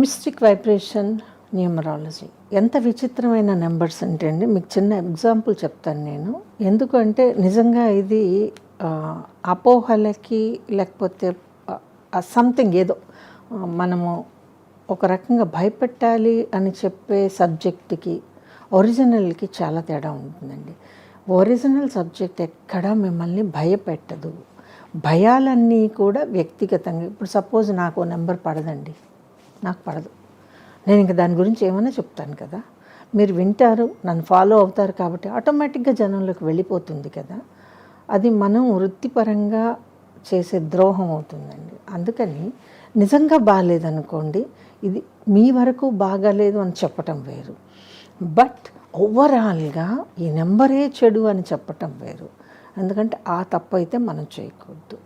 Mystic vibration numerology. ఎంత విచిత్రమైన numbers అంటే అండి మీకు చిన్న ఎగ్జాంపుల్ చెప్తాను నేను. ఎందుకంటే నిజంగా ఇది అపోహలకి లేకపోతే సంథింగ్ ఏదో మనము ఒక రకంగా భయపెట్టాలి అని చెప్పే సబ్జెక్ట్కి ఒరిజినల్కి చాలా తేడా ఉంటుందండి. ఒరిజినల్ సబ్జెక్ట్ ఎక్కడా మిమ్మల్ని భయపెట్టదు. భయాలన్నీ కూడా వ్యక్తిగతంగా ఇప్పుడు సపోజ్ నాకు ఓ నెంబర్ పడదండి. నాకు పడదు. నేను ఇంక దాని గురించి ఏమైనా చెప్తాను కదా. మీరు వింటారు నన్ను ఫాలో అవుతారు కాబట్టి ఆటోమేటిక్గా జనంలోకి వెళ్ళిపోతుంది కదా. అది మనం వృత్తిపరంగా చేసే ద్రోహం అవుతుందండి. అందుకని నిజంగా బాగాలేదనుకోండి ఇది మీ వరకు బాగాలేదు అని చెప్పటం వేరు. బట్ ఓవరాల్గా ఈ నెంబరే చెడు అని చెప్పటం వేరు. ఎందుకంటే ఆ తప్పు అయితే మనం చేయకూడదు.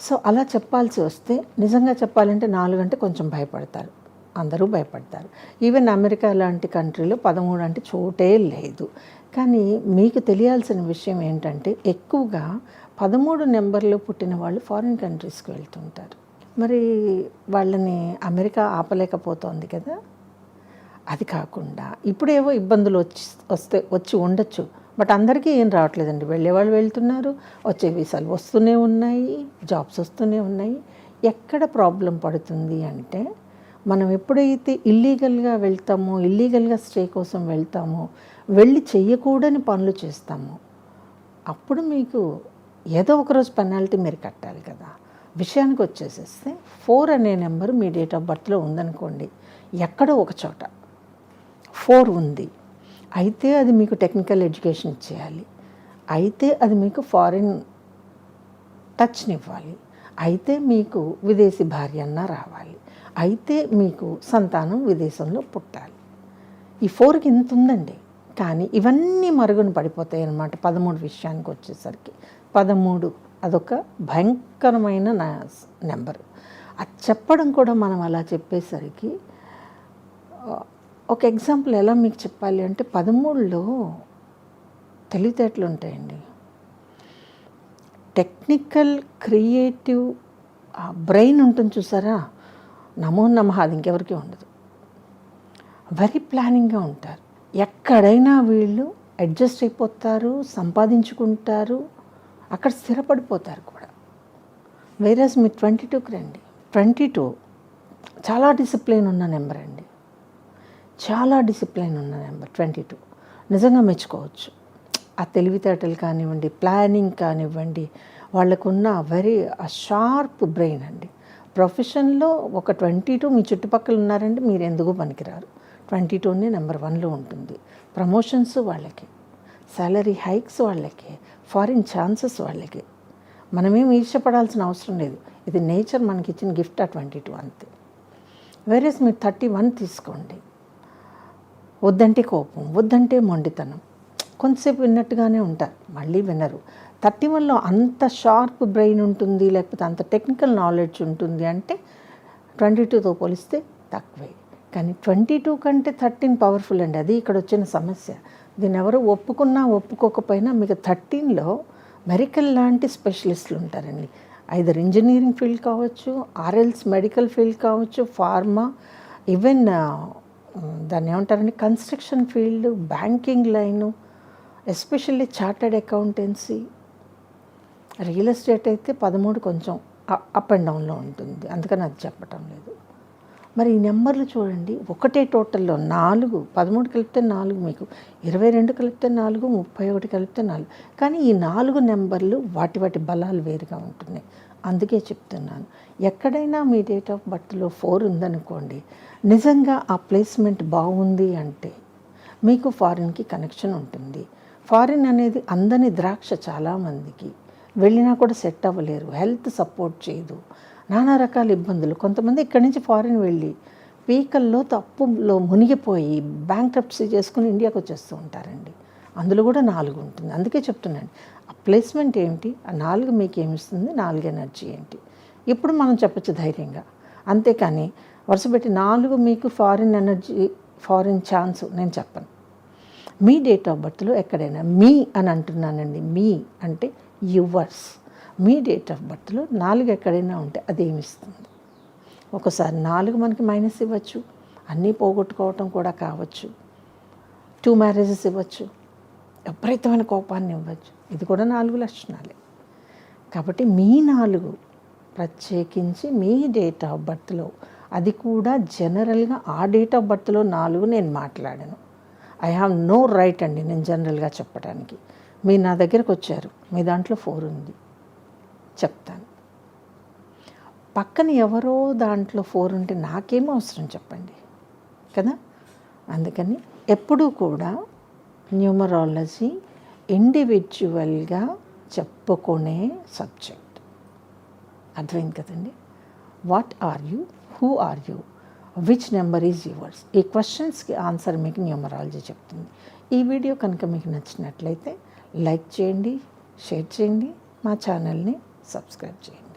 సో అలా చెప్పాల్సి వస్తే నిజంగా చెప్పాలంటే నాలుగు అంటే కొంచెం భయపడతారు. అందరూ భయపడతారు. ఈవెన్ అమెరికా లాంటి కంట్రీలో పదమూడు అంటే చోటే లేదు. కానీ మీకు తెలియాల్సిన విషయం ఏంటంటే ఎక్కువగా పదమూడు నెంబర్లో పుట్టిన వాళ్ళు ఫారిన్ కంట్రీస్కి వెళ్తుంటారు. మరి వాళ్ళని అమెరికా ఆపలేకపోతోంది కదా? అది కాకుండా ఇప్పుడేవో ఇబ్బందులు వచ్చి వస్తే వచ్చి ఉండొచ్చు. బట్ అందరికీ ఏం రావట్లేదండి. వెళ్ళేవాళ్ళు వెళ్తున్నారు వచ్చే వీసాలు వస్తూనే ఉన్నాయి జాబ్స్ వస్తూనే ఉన్నాయి. ఎక్కడ ప్రాబ్లం పడుతుంది అంటే మనం ఎప్పుడైతే ఇల్లీగల్గా వెళ్తామో ఇల్లీగల్గా స్టే కోసం వెళ్తామో వెళ్ళి చేయకూడని పనులు చేస్తామో అప్పుడు మీకు ఏదో ఒకరోజు పెనాల్టీ మీరు కట్టాలి కదా. విషయానికి వచ్చేసేస్తే ఫోర్ అనే నెంబర్ మీ డేట్ ఆఫ్ బర్త్లో ఉందనుకోండి ఎక్కడో ఒక చోట ఫోర్ ఉంది. అయితే అది మీకు టెక్నికల్ ఎడ్యుకేషన్ ఇచ్చేయాలి. అయితే అది మీకు ఫారిన్ టచ్నివ్వాలి అయితే మీకు విదేశీ భార్య అన్న రావాలి. అయితే మీకు సంతానం విదేశంలో పుట్టాలి. ఈ ఫోర్కి ఇంత ఉందండి. కానీ ఇవన్నీ మరుగున పడిపోతాయి అన్నమాట పదమూడు విషయానికి వచ్చేసరికి. పదమూడు అదొక భయంకరమైన నెంబరు అది చెప్పడం కూడా మనం అలా చెప్పేసరికి ఒక ఎగ్జాంపుల్ ఎలా మీకు చెప్పాలి అంటే పదమూడులో తెలివితేటలు ఉంటాయండి. టెక్నికల్ క్రియేటివ్ బ్రెయిన్ ఉంటుంది చూసారా? నమో నమః అది ఇంకెవరికి ఉండదు. వెరీ ప్లానింగ్గా ఉంటారు. ఎక్కడైనా వీళ్ళు అడ్జస్ట్ అయిపోతారు సంపాదించుకుంటారు అక్కడ స్థిరపడిపోతారు కూడా. వేరేస్ మీరు ట్వంటీ టూకి రండి. ట్వంటీ టూ చాలా డిసిప్లిన్ ఉన్న నెంబర్ అండి. చాలా డిసిప్లిన్ ఉన్న నెంబర్ ట్వంటీ టూ. నిజంగా మెచ్చుకోవచ్చు. ఆ తెలివితేటలు కానివ్వండి ప్లానింగ్ కానివ్వండి వాళ్ళకున్న వెరీ షార్ప్ బ్రెయిన్ అండి. ప్రొఫెషన్లో ఒక ట్వంటీ టూ మీ చుట్టుపక్కల ఉన్నారంటే మీరు ఎందుకు పనికిరారు? ట్వంటీ టూనే నెంబర్ వన్లో ఉంటుంది. ప్రమోషన్స్ వాళ్ళకి శాలరీ హైక్స్ వాళ్ళకి ఫారిన్ ఛాన్సెస్ వాళ్ళకి. మనమేం ఈర్షపడాల్సిన అవసరం లేదు. ఇది నేచర్ మనకి ఇచ్చిన గిఫ్ట్ ఆ ట్వంటీ టూ అంతే. వేరేస్ మీరు థర్టీ వన్ తీసుకోండి. వద్దంటే కోపం వద్దంటే మొండితనం. కొంతసేపు విన్నట్టుగానే ఉంటారు మళ్ళీ వినరు. థర్టీ వన్లో అంత షార్ప్ బ్రెయిన్ ఉంటుంది లేకపోతే అంత టెక్నికల్ నాలెడ్జ్ ఉంటుంది అంటే ట్వంటీ టూతో పోలిస్తే తక్కువే. కానీ ట్వంటీ టూ కంటే థర్టీన్ పవర్ఫుల్ అండి. అది ఇక్కడ వచ్చిన సమస్య. దీన్ని ఎవరు ఒప్పుకున్నా ఒప్పుకోకపోయినా మీకు థర్టీన్లో మెరికల్ లాంటి స్పెషలిస్టులు ఉంటారండి. ఐదర్ ఇంజనీరింగ్ ఫీల్డ్ కావచ్చు ఆర్ఎల్స్ మెడికల్ ఫీల్డ్ కావచ్చు ఫార్మా ఈవెన్ దాన్ని ఏమంటారని construction field banking line especially chartered accountancy. Real estate అయితే పదమూడు కొంచెం అప్ అండ్ డౌన్లో ఉంటుంది. అందుకని అది చెప్పటం లేదు. మరి ఈ నెంబర్లు చూడండి. ఒకటే టోటల్లో నాలుగు పదమూడు కలిపితే నాలుగు మీకు ఇరవై రెండు కలిపితే నాలుగు ముప్పై ఒకటి కలిపితే నాలుగు. కానీ ఈ నాలుగు నెంబర్లు వాటి వాటి బలాలు వేరుగా ఉంటున్నాయి. అందుకే చెప్తున్నాను. ఎక్కడైనా మీ డేట్ ఆఫ్ బర్త్లో ఫోర్ ఉందనుకోండి నిజంగా ఆ ప్లేస్మెంట్ బాగుంది అంటే మీకు ఫారిన్కి కనెక్షన్ ఉంటుంది. ఫారిన్ అనేది అందని ద్రాక్ష చాలామందికి. వెళ్ళినా కూడా సెట్ అవ్వలేరు హెల్త్ సపోర్ట్ చేయదు నానా రకాల ఇబ్బందులు. కొంతమంది ఇక్కడి నుంచి ఫారిన్ వెళ్ళి పీకల్లో తప్పులో మునిగిపోయి బ్యాంక్రప్సీ చేసుకుని ఇండియాకి వచ్చేస్తూ ఉంటారండి. అందులో కూడా నాలుగు ఉంటుంది. అందుకే చెప్తున్నాను. ఆ ప్లేస్మెంట్ ఏంటి? ఆ నాలుగు మీకు ఏమిస్తుంది? నాలుగు ఎనర్జీ ఏంటి? ఇప్పుడు మనం చెప్పచ్చు ధైర్యంగా. అంతేకాని వరుసపెట్టి నాలుగు మీకు ఫారిన్ ఎనర్జీ ఫారిన్ ఛాన్స్ నేను చెప్పను. మీ డేట్ ఆఫ్ బర్త్లో ఎక్కడైనా మీ అని అంటున్నానండి. మీ అంటే యువర్స్. మీ డేట్ ఆఫ్ బర్త్లో నాలుగు ఎక్కడైనా ఉంటే అదేమిస్తుంది ఒకసారి నాలుగు మనకి మైనస్ ఇవ్వచ్చు. అన్నీ పోగొట్టుకోవటం కూడా కావచ్చు. టూ మ్యారేజెస్ ఇవ్వచ్చు. విపరీతమైన కోపాన్ని ఇవ్వచ్చు. ఇది కూడా నాలుగు లక్షణాలే. కాబట్టి మీ నాలుగు ప్రత్యేకించి మీ డేట్ ఆఫ్ బర్త్లో అది కూడా జనరల్గా ఆ డేట్ ఆఫ్ బర్త్లో నాలుగు నేను మాట్లాడాను. ఐ హ్యావ్ నో రైట్ అండి నేను జనరల్గా చెప్పడానికి. మీరు నా దగ్గరకు వచ్చారు. మీ దాంట్లో ఫోర్ ఉంది. చెప్తాను. పక్కన ఎవరో దాంట్లో ఫోర్ ఉంటే నాకేం అవసరం చెప్పండి. కదా? అందుకని ఎప్పుడూ కూడా న్యూమరాలజీ ఇండివిజువల్గా చెప్పుకునే సబ్జెక్ట్ అర్థమైంది కదండి? What are you who are you which number is yours ఈ క్వశ్చన్స్కి ఆన్సర్ మీకు న్యూమరాలజీ చెప్తుంది. ఈ వీడియో కనుక మీకు నచ్చినట్లయితే లైక్ చేయండి షేర్ చేయండి మా ఛానల్ని సబ్స్క్రైబ్ చేయండి.